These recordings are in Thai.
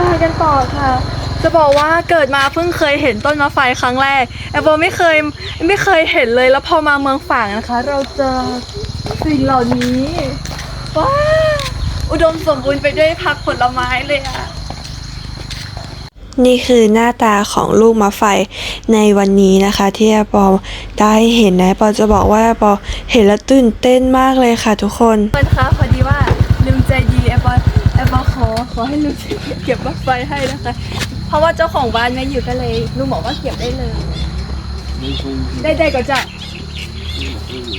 มากันต่อค่ะ จะบอกว่าเกิดมาเพิ่งเคยเห็นต้นมะไฟครั้งแรกแอปเปิลไม่เคยไม่เคยเห็นเลยแล้วพอมาเมืองฝางนะคะ เราเจอสิ่งเหล่านี้ว้าวอุดมสมบูรณ์ไปด้วยผักผลไม้เลยอะนี่คือหน้าตาของลูกมะไฟในวันนี้นะคะ ที่แอปเปอได้เห็นนะแอปเปอจะบอกว่าแอปเปอเห็นแล้วตื่นเต้นมากเลยค่ะทุกคนเพื่อนคะพอดีว่าลืมใจดีแอปเปิลแอปเปิล ขอขอให้ลุงเก็บมะไฟให้นะคะ เพราะว่าเจ้าของบ้านไม่อยู่ก็เลยลุงบอกว่าเก็บได้เลย ได้ได้ก็จะ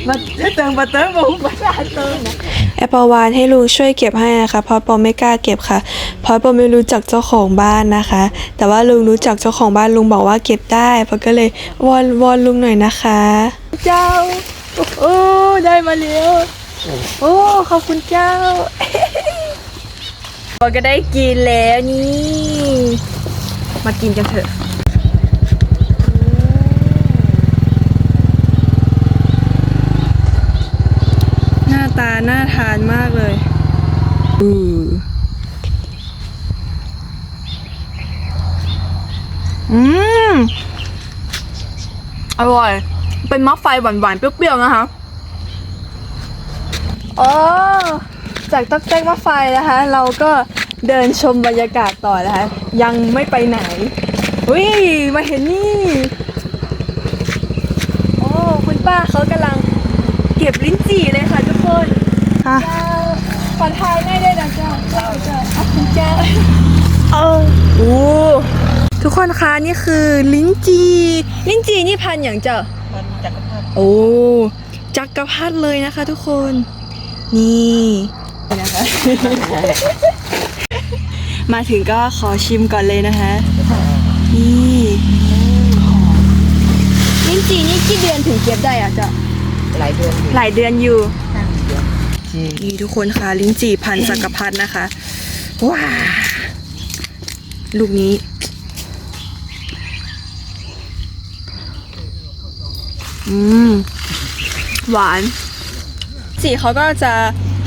มาเติมมาเติมมามาเติมนะแอปเปวานให้ลุงช่วยเก็บให้นะคะเพราะปอไม่กล้าเก็บค่ะ เพราะปอไม่รู้จักเจ้าของบ้านนะคะ แต่ว่าลุงรู้จักเจ้าของบ้านลุงบอกว่าเก็บได้ปอก็เลยวอนวอนลุงหน่อยนะคะ เจ้าโอ้ได้มาแล้วโอ้ขอบคุณเจ้า เราก็ได้กินแล้วนี่ มากินกันเถอะหน้าตาน่าทานมากเลยอืออืมอร่อย เป็นมะไฟหวานๆเปรี้ยวๆนะคะอ๋อ จากตักแตกมะไฟนะคะ เราก็เดินชมบรรยากาศต่อนะคะ ยังไม่ไปไหนอุ้ยมาเห็นนี่ โอ้คุณป้าเขากำลังเก็บลิ้นจี่เลยค่ะทุกคนค่ะเจ้าขอทายได้ได้นะเจ้าเจ้าเจ้าขอบคุณเจ้าเออโอ้ทุกคนคะนี่คือลิ้นจีลิ้นจีนี่พันธุ์อย่างเจ้าโอ้จักรพรรดิเลยนะคะ ทุกคน นี่ นะคะ มาถึงก็ขอชิมก่อนเลยนะคะ นี่ลิ้นจีนี่กี่เดือนถึงเก็บได้อะเจ้าหลายเดือนอยู่หลายเดือนอยู่ที่นี่ทุกคนค่ะ ลิ้นจี่พันธุ์จักรพรรดินะคะ ว้า ลูกนี้ อืม หวานสีเขาก็จะ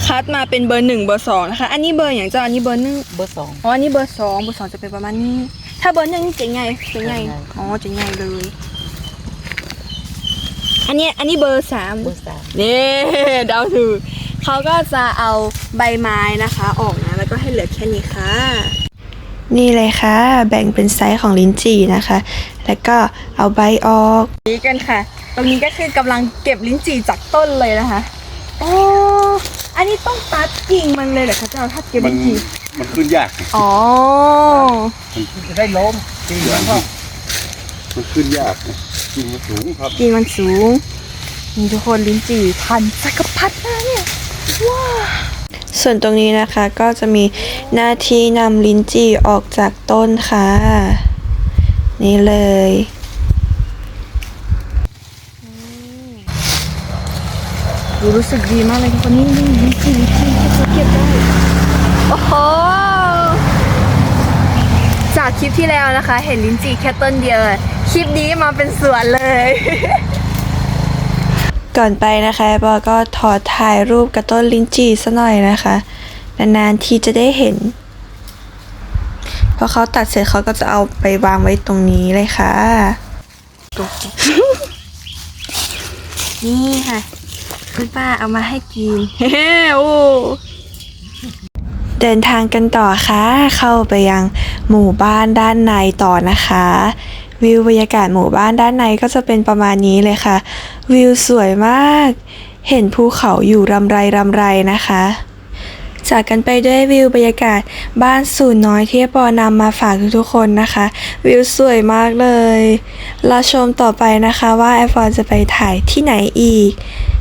คัดมาเป็นเบอร์หนึ่งเบอร์สองนะคะ อันนี้เบอร์อย่างเจ้าอันนี้เบอร์หนึ่งเบอร์สองอ๋ออันนี้เบอร์สองเบอร์สองจะเป็นประมาณนี้ ถ้าเบอร์หนึ่งนี่จะใหญ่จะใหญ่จะใหญ่อ๋อจะใหญ่เลย อันนี้อันนี้เบอร์สามเบอร์สามนี่เดาถูกเขาก็จะเอาใบไม้นะคะออกนะแล้วก็ให้เหลือแค่นี้ค่ะ นี่เลยค่ะ แบ่งเป็นไซส์ของลิ้นจี่นะคะ แล้วก็เอาใบออกนี่กันค่ะ ตรงนี้ก็คือกำลังเก็บลิ้นจี่จากต้นเลยนะคะโอ้อันนี้ ต้องตัดกิ่งมันเลยเหรอคะเจ้าถ้าเก็บมัลิ้นนจี่มันขึ้นยากอ๋อจะได้ล้มจริงแล้วก็มันขึ้นยากจริงมันสูงครับกิ่งมันสูงนี่ทุกคนลิ้นจี่พันธุ์จักรพรรดินะเนี่ยว้าส่วนตรงนี้นะคะก็จะมีหน้าที่นำลิ้นจี่ออกจากต้นค่ะ นี่เลย รู้สึกดีมากเลยทุกคนนี่นี่ลิ้นจี่ลิ้นจี่เขาเก็บได้โอ้โหจากคลิปที่แล้วนะคะ เห็นลิ้นจี่แค่ต้นเดียวคลิปนี้มาเป็นสวนเลย ก่อนไปนะคะปอก็ถอดถ่ายรูปกับต้นลิ้นจี่ซะหน่อยนะคะ นานๆทีจะได้เห็นพอเขาตัดเสร็จเขาก็จะเอาไปวางไว้ตรงนี้เลยค่ะ นี่ค่ะ คุณป้าเอามาให้กินเฮ้โอ้เดินทางกันต่อค่ะ เข้าไปยังหมู่บ้านด้านในต่อนะคะ วิวบรรยากาศหมู่บ้านด้านในก็จะเป็นประมาณนี้เลยค่ะ วิวสวยมาก เห็นภูเขาอยู่รำไรรำไรนะคะ จากกันไปด้วยวิวบรรยากาศบ้านสูนน้อยที่ปอนำมาฝากทุกๆคนนะคะ วิวสวยมากเลยเราชมต่อไปนะคะว่าแอฟฟอนจะไปถ่ายที่ไหนอีก